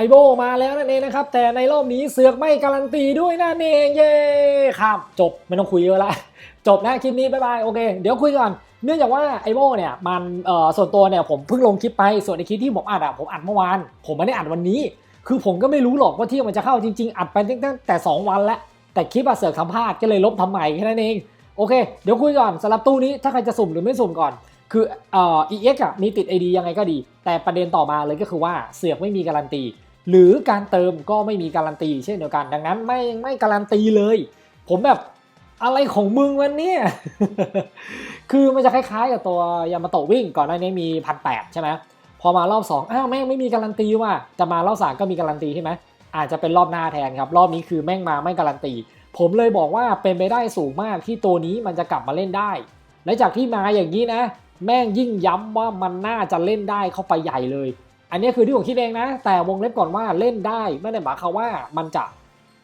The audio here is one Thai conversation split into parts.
ไอโบมาแล้วนั่นเองนะครับ แต่ในรอบนี้เสือกไม่การันตีด้วยนั่นเองเย้ครับจบไม่ต้องคุยเยอะละจบนะคลิปนี้บ๊ายบายโอเค เดี๋ยวคุยก่อนเนื่องจากว่าไอโบเนี่ยมันส่วนตัวเนี่ยผมเพิ่งลงคลิปไปส่วนในคลิปที่ผมอัดอะผมอัดเมื่อวาน ผมไม่ได้อัดวันนี้ คือผมก็ไม่รู้หรอกว่าที่มันจะเข้าจริง ๆ อัดไปตั้งแต่ 2 วันแล้ว แต่คลิปอะเสือกสัมภาษณ์ก็เลยลบทำใหม่แค่นั้นเองโอเค เดี๋ยวคุยก่อนสำหรับตู้นี้ถ้าใครจะสุ่มหรือไม่สุ่มก่อนคือเอ่อ EX อะมีติด ID ยังไงก็ดี แต่ประเด็นต่อมาเลยก็คือว่าเสือกไม่มีการันตี หรือการเติมก็ไม่มีการันตี เช่นเดียวกัน ดังนั้นไม่ไม่การันตีเลย ผมแบบอะไรของมึงวันนี้คือมันจะคล้ายๆกับตัวยามาโตะวิ่งก่อนหน้านี้มีพันแปดใช่ไหมพอมารอบ2อ้าวแม่งไม่มีการันตีว่ะจะมารอบสามก็มีการันตีใช่ไหมอาจจะเป็นรอบหน้าแทนครับ รอบนี้คือแม่งมาไม่การันตี ผมเลยบอกว่าเป็นไปได้สูงมากที่ตัวนี้มันจะกลับมาเล่นได้ และจากที่มาอย่างนี้นะ แม่งยิ่งย้ำว่ามันน่าจะเล่นได้เข้าไปใหญ่เลย อันนี้คือที่ผมคิดเองนะ แต่วงเล็บก่อนว่าเล่นได้ไม่ได้หมายความว่ามันจะ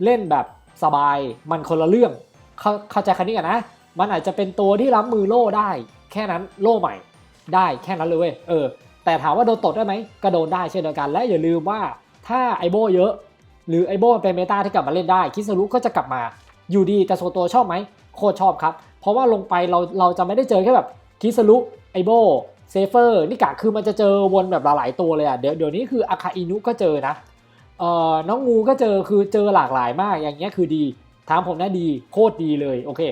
เล่นแบบสบายมันคนละเรื่องเข้าเข้าใจคันนี้กันนะ มันอาจจะเป็นตัวที่รับมือโล่ได้ แค่นั้นโล่ใหม่ได้แค่นั้นเลยเว้ยเออแต่ถามว่าโดนตดได้ไหมก็โดนได้เช่นเดียวกัน และอย่าลืมว่าถ้าไอโบเยอะ หรือไอโบเป็นเมตาที่กลับมาเล่นได้ คิสรุก็จะกลับมาอยู่ดีแต่โซตัวชอบไหมโคตรชอบครับ เพราะว่าลงไปเราเราจะไม่ได้เจอแค่แบบคิสรุไอโบ เซเฟอร์นี่กะคือมันจะเจอวนแบบหลายๆตัวเลยอะเดี๋ยวเดี๋ยวนี้คืออาคาอินุก็เจอนะเอ่อน้องงูก็เจอคือเจอหลากหลายมากอย่างเงี้ยคือดีถามผมนะดีโคตรดีเลยโอเค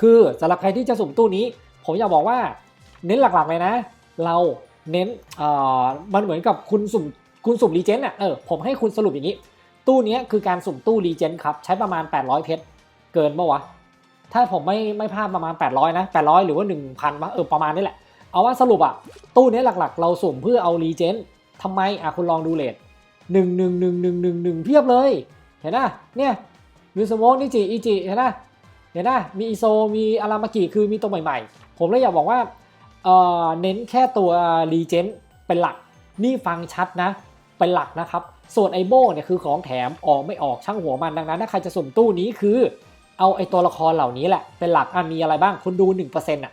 คือสำหรับใครที่จะสุ่มตู้นี้ ผมอยากบอกว่าเน้นหลักๆเลยนะ เราเน้นเอ่อมันเหมือนกับคุณสุ่มคุณสุ่มรีเจนอะเออผมให้คุณสรุปอย่างนี้ ตู้นี้คือการสุ่มตู้รีเจนครับใช้ประมาณ 800 เพชรเกินปะวะถ้าผมไม่ไม่พลาดประมาณ 800 นะ 800 หรือว่า 1,000วะเออประมาณนี้แหละ เอาว่าสรุปอะตู้นี้หลักๆ เราสุ่มเพื่อเอารีเจนทำไมอะคุณลองดูเลทหนึ่งหนึ่งหนึ่งหนึ่งหนึ่งหนึ่งเพียบเลย เห็นนะเนี่ยมิสโมนิจิอิจิเห็นนะเห็นนะมีอิโซมีอารามากิคือมีตัวใหม่ๆ ผมเลยอยากบอกว่าเออเน้นแค่ตัวรีเจนเป็นหลักนี่ฟังชัดนะ เป็นหลักนะครับ ส่วนไอโบเนี่ยคือของแถมออกไม่ออกช่างหัวมันดังนั้นถ้าใครจะสุ่มตู้นี้คือ เอาไอตัวละครเหล่านี้แหละเป็นหลักอะมีอะไรบ้างคุณดู1%อะ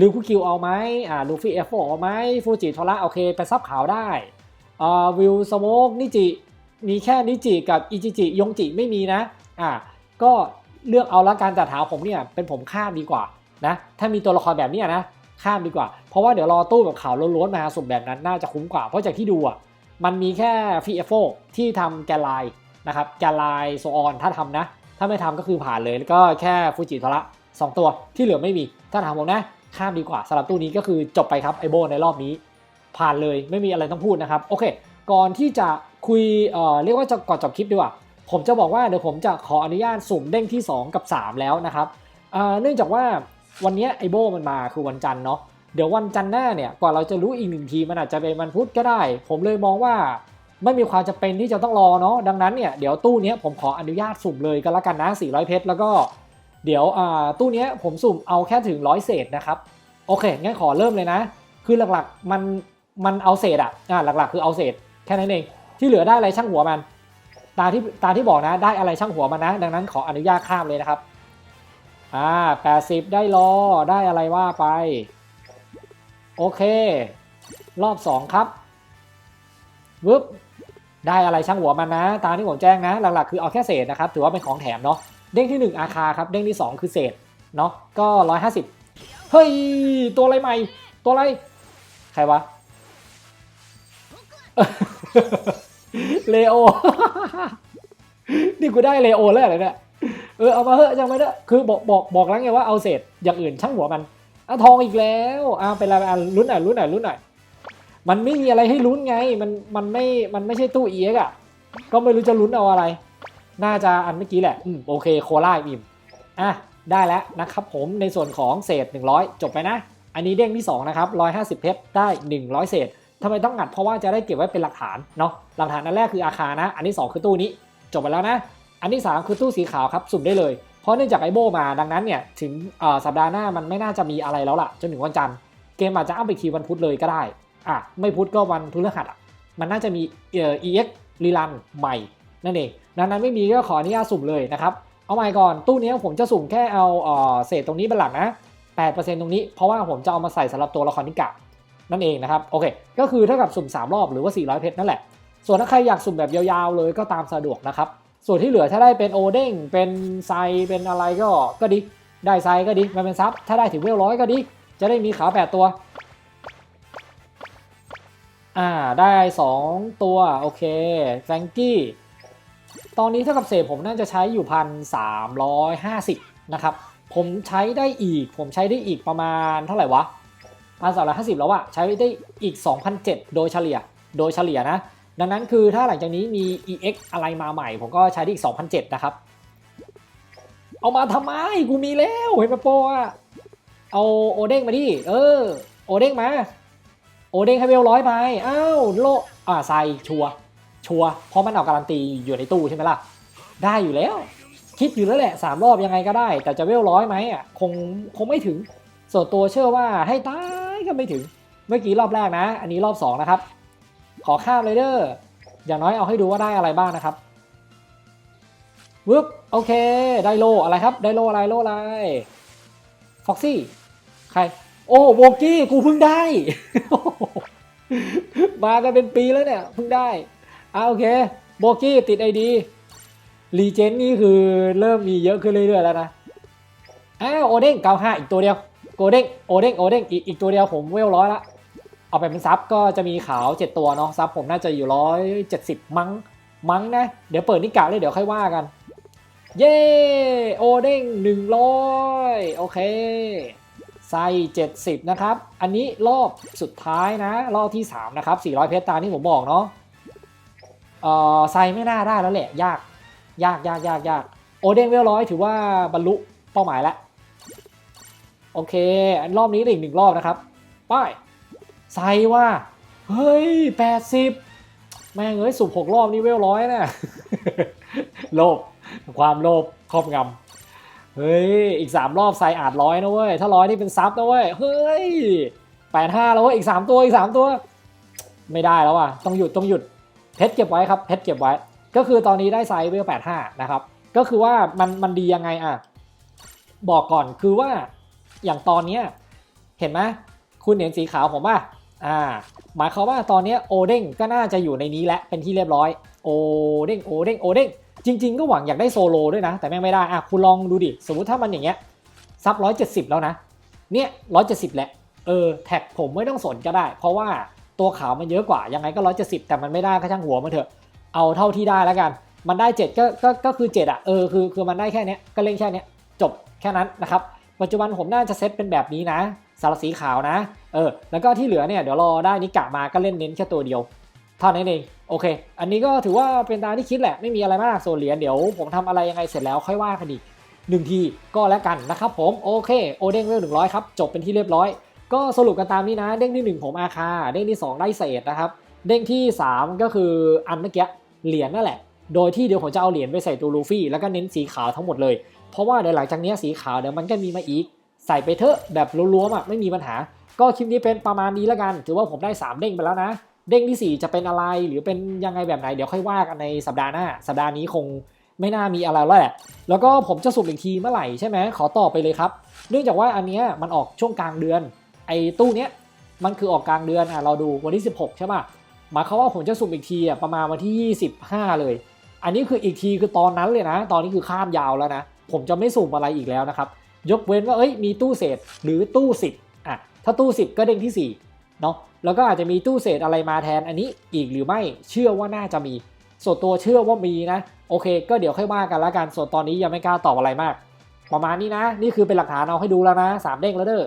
ลูคุคิวเอาไหมอ่าลูฟี่เอฟโฟเอาไหมฟูจิโทระโอเคเป็นซับขาวได้อ่าวิวสโมกนิจิมีแค่นิจิกับอิจิจิยงจิไม่มีนะอ่าก็เลือกเอาละการจัดหาผมเนี่ยเป็นผมข้ามดีกว่านะถ้ามีตัวละครแบบนี้นะข้ามดีกว่า เพราะว่าเดี๋ยวรอตู้แบบขาวล้วนๆมาสุ่มแบบนั้นน่าจะคุ้มกว่า เพราะจากที่ดูอะมันมีแค่ฟีเอฟโฟที่ทำแกลไลนะครับแกลไลโซออนถ้าทำนะ ถ้าไม่ทำก็คือผ่านเลยแล้วก็แค่ฟูจิโทระสองตัวที่เหลือไม่มีถ้าถามผมนะ ข้ามดีกว่าสำหรับตู้นี้ก็คือจบไปครับไอโบในรอบนี้ ผ่านเลยไม่มีอะไรต้องพูดนะครับโอเค ก่อนที่จะคุยเอ่อเรียกว่าจะก่อนจบคลิปดีกว่า ผมจะบอกว่าเดี๋ยวผมจะขออนุญาตสุ่มเด้งที่ 2 กับ 3 แล้วนะครับเอ่อเนื่องจากว่าวันนี้ไอโบมันมาคือวันจันทร์เนาะเดี๋ยววันจันทร์หน้าเนี่ยกว่าเราจะรู้อีกหนึ่งทีมันอาจจะเป็นวันพุธก็ได้ ผมเลยมองว่าไม่มีความจำเป็นที่จะต้องรอเนาะดังนั้นเนี่ยเดี๋ยวตู้นี้ผมขออนุญาตสุ่มเลยก็แล้วกันนะ400เพชรแล้วก็ เดี๋ยวตู้นี้ผมสุ่มเอาแค่ถึงร้อยเศษนะครับ โอเค งั้นขอเริ่มเลยนะ คือหลักๆมันมันเอาเศษอะอ่าหลักๆ คือเอาเศษแค่นั้นเอง ที่เหลือได้อะไรช่างหัวมัน ตาที่ตาที่บอกนะได้อะไรช่างหัวมันนะ ดังนั้นขออนุญาตข้ามเลยนะครับอ่า80ได้รอได้อะไรว่าไป โอเค รอบ2ครับวึบได้อะไรช่างหัวมันนะ ตาที่ผมแจ้งนะ หลักๆ คือเอาแค่เศษนะครับ ถือว่าเป็นของแถมเนาะ เด้งที่ 1 อาคาครับ เด้งที่ 2 คือเศษ เนาะก็ 150 เฮ้ย ตัวอะไรใหม่ ตัวอะไร ใครวะ เลโอ นี่กูได้เลโอแล้วเหรอเนี่ย เออ เอามาเถอะยังไม่ได้คือบอกบอกบอกแล้วไงว่าเอาเศษ อย่างอื่นช่างหัวมันอะทองอีกแล้วอะเป็นอะไรอะลุ้นหน่อยลุ้นหน่อยลุ้นหน่อยมันไม่มีอะไรให้ลุ้นไง มันมันไม่ มันไม่ใช่ตู้เอ็กอะ ก็ไม่รู้จะลุ้นเอาอะไร น่าจะอันเมื่อกี้แหละ อืมโอเคโคล่าอิ่มอะได้แล้วนะครับผมในส่วนของเศษ 100 จบไปนะ อันนี้เด้งที่ 2 นะครับ 150 เพชรได้ 100 เศษทำไมต้องงัดเพราะว่าจะได้เก็บไว้เป็นหลักฐานเนาะหลักฐานอันแรกคืออาคารนะ อันที่ 2 คือตู้นี้ จบไปแล้วนะ อันที่ 3 คือตู้สีขาวครับสุ่มได้เลย เพราะเนื่องจากไอโบมาดังนั้นเนี่ยถึงสัปดาห์หน้ามันไม่น่าจะมีอะไรแล้วล่ะจนถึงวันจันทร์เกมอาจจะอ้าไปคีวันพุธเลยก็ได้อะไม่พุธก็วันพฤหัสอะมันน่าจะมีเอ่อ EX รีลันใหม่นั่นเอง ดังนั้นไม่มีก็ขออนุญาตสุ่มเลยนะครับ เอาใหม่ก่อนตู้นี้ผมจะสุ่มแค่เอาเศษตรงนี้เป็นหลักนะ 8%ตรงนี้ เพราะว่าผมจะเอามาใส่สำหรับตัวละครนิกะนั่นเองนะครับ โอเค ก็คือเท่ากับสุ่ม 3 รอบหรือว่า 400 เพชรนั่นแหละ ส่วนถ้าใครอยากสุ่มแบบยาวๆเลยก็ตามสะดวกนะครับ ส่วนที่เหลือถ้าได้เป็นโอเด้ง เป็นไซ เป็นอะไรก็ก็ดี ได้ไซก็ดีมันเป็นซับ ถ้าได้ถึงเวลร้อยก็ดี จะได้มีขาวแปดตัว อ่า ได้ 2 ตัว โอเคแฟงกี้ ตอนนี้เท่ากับเศษผมน่าจะใช้อยู่พันสามร้อยห้าสิบนะครับ ผมใช้ได้อีก ผมใช้ได้อีกประมาณเท่าไหร่วะพันสามร้อยห้าสิบแล้วอะใช้ได้อีก2,007โดยเฉลี่ย โดยเฉลี่ยนะ ดังนั้นคือถ้าหลังจากนี้มี EX อะไรมาใหม่ ผมก็ใช้ได้อีก2,007นเจ็ดนะครับ เอามาทำไม กูมีแล้วเห็นปะโปอะเอาโอเด้งมาดิ เออ โอเด้งมา โอเด้งให้เวลร้อยไป อ้าวโล อ่าไซชัวร์ ชัวเพราะมันเอาการันตีอยู่ในตู้ใช่ไหมล่ะ ได้อยู่แล้ว คิดอยู่แล้วแหละสามรอบยังไงก็ได้ แต่จะเวลร้อยไหมอะคงคงไม่ถึง ส่วนตัวเชื่อว่าให้ตายก็ไม่ถึง เมื่อกี้รอบแรกนะ อันนี้รอบสองนะครับ ขอข้ามเลยเด้ออย่างน้อยเอาให้ดูว่าได้อะไรบ้างนะครับวึบโอเค ได้โลอะไรครับ ได้โลอะไรโลอะไรฟ็อกซี่ใคร โอ้โบกี้กูเพิ่งได้ มากันเป็นปีแล้วเนี่ยเพิ่งได้ อ่าโอเค โบกี้ติดไอดีรีเจนนี่คือเริ่มมีเยอะขึ้นเรื่อยๆแล้วนะอ้าวโอเด้งเก้าห้าอีกตัวเดียวโกเด้งโอเด้งโอเด้งอีกอีกตัวเดียวผมเวลร้อยละเอาไปเป็นซับก็จะมีขาว 7 ตัวเนาะซับผมน่าจะอยู่ร้อยเจ็ดสิบมั้งมั้งนะ เดี๋ยวเปิดนิกาเลยเดี๋ยวค่อยว่ากัน เย้โอเด้งหนึ่งร้อยโอเคไซ70 นะครับ อันนี้รอบสุดท้ายนะ รอบที่ 3 นะครับ 400 เพชรตามที่ผมบอกเนาะ เอ่อไซไม่น่าได้แล้วแหละยากยากยากยากยากโอเด้งเวลร้อยถือว่าบรรลุเป้าหมายแล้ว โอเคอันรอบนี้อีกหนึ่งรอบนะครับไป้ายไซว่า เฮ้ย80แม่งเอ้ยสุบหกรอบนี่เวลร้อยนะ โลภความโลภครอบงำเฮ้ย อีก3รอบไซอาดร้อยนะเว้ย ถ้าร้อยนี่เป็นซับนะเว้ย เฮ้ยแปดห้าแล้วเว้ย อีก3ตัวอีก3ตัว ไม่ได้แล้วว่ะ ต้องหยุดต้องหยุด เพชรเก็บไว้ครับเพชรเก็บไว้ ก็คือตอนนี้ได้ไซเวลแปดห้านะครับ ก็คือว่ามันมันดียังไงอะ บอกก่อนคือว่าอย่างตอนเนี้ยเห็นไหมคุณเห็นสีขาวผมป่ะอ่า หมายความว่าตอนเนี้ยโอเด้งก็น่าจะอยู่ในนี้แล้วเป็นที่เรียบร้อย โอเด้งโอเด้งโอเด้งจริง ๆ ก็หวังอยากได้โซโลด้วยนะ แต่แม่งไม่ได้อะคุณลองดูดิ สมมติถ้ามันอย่างเงี้ยซับร้อยเจ็ดสิบแล้วนะ เนี่ยร้อยเจ็ดสิบแหละ เออแท็กผมไม่ต้องสนก็ได้ เพราะว่า ตัวขาวมันเยอะกว่า ยังไงก็ร้อยเจ็ดสิบแต่มันไม่ได้ก็ช่างหัวมันเถอะ เอาเท่าที่ได้แล้วกัน มันได้เจ็ดก็ก็ก็คือเจ็ดอะเออคือคือมันได้แค่นี้ก็เล่นแค่นี้จบแค่นั้นนะครับปัจจุบันผมน่าจะเซตเป็นแบบนี้นะ สารสีขาวนะเออแล้วก็ที่เหลือเนี่ยเดี๋ยวรอได้นิกะมาก็เล่นเน้นแค่ตัวเดียวเท่านั้นเองโอเค อันนี้ก็ถือว่าเป็นตามที่คิดแหละไม่มีอะไรมากส่วนเหรียญเดี๋ยวผมทำอะไรยังไงเสร็จแล้วค่อยว่ากันอีกหนึ่งทีก็แล้วกันนะครับผมโอเคโอเด้งเวลหนึ่งร้อยครับจบเป็นที่เรียบร้อย ก็สรุปกันตามนี้นะ เด้งที่ 1 ผมอาคา เด้งที่ 2 ได้เศษนะครับ เด้งที่ 3 ก็คืออันเมื่อกี้เหรียญนั่นแหละ โดยที่เดี๋ยวผมจะเอาเหรียญไปใส่ตัวลูฟี่แล้วก็เน้นสีขาวทั้งหมดเลย เพราะว่าเดี๋ยวหลังจากนี้สีขาวเดี๋ยวมันก็มีมาอีก ใส่ไปเถอะแบบรวมๆอะไม่มีปัญหา ก็คลิปนี้เป็นประมาณนี้แล้วกัน ถือว่าผมได้ 3 เด้งไปแล้วนะ เด้งที่ 4 จะเป็นอะไรหรือเป็นยังไงแบบไหนเดี๋ยวค่อยว่ากันในสัปดาห์หน้า สัปดาห์นี้คงไม่น่ามีอะไรแล้วแหละ แล้วก็ผมจะสุ่มอีกทีเมื่อไหร่ใช่ไหมขอตอบไปเลยครับ เนื่องจากว่าอันเนี้ยมันออกช่วงกลางเดือน ไอ้ตู้เนี้ยมันคือออกกลางเดือนอะเราดูวันที่ 16 ใช่ป่ะหมายความว่าผมจะสุ่มอีกทีอะประมาณวันที่ 25 เลย อันนี้คืออีกทีคือตอนนั้นเลยนะ ตอนนี้คือข้ามยาวแล้วนะ ผมจะไม่สุ่มอะไรอีกแล้วนะครับ ยกเว้นว่าเอ้ยมีตู้เศษหรือตู้ 10อะถ้าตู้ 10 ก็เด้งที่ 4 เนาะแล้วก็อาจจะมีตู้เศษอะไรมาแทนอันนี้อีกหรือไม่เชื่อว่าน่าจะมี ส่วนตัวเชื่อว่ามีนะ โอเค ก็เดี๋ยวค่อยว่ากันละกันส่วนตอนนี้ยังไม่กล้าตอบอะไรมาก ประมาณนี้นะ นี่คือเป็นหลักฐานเอาให้ดูแล้วนะสามเด้งแล้วเด้อ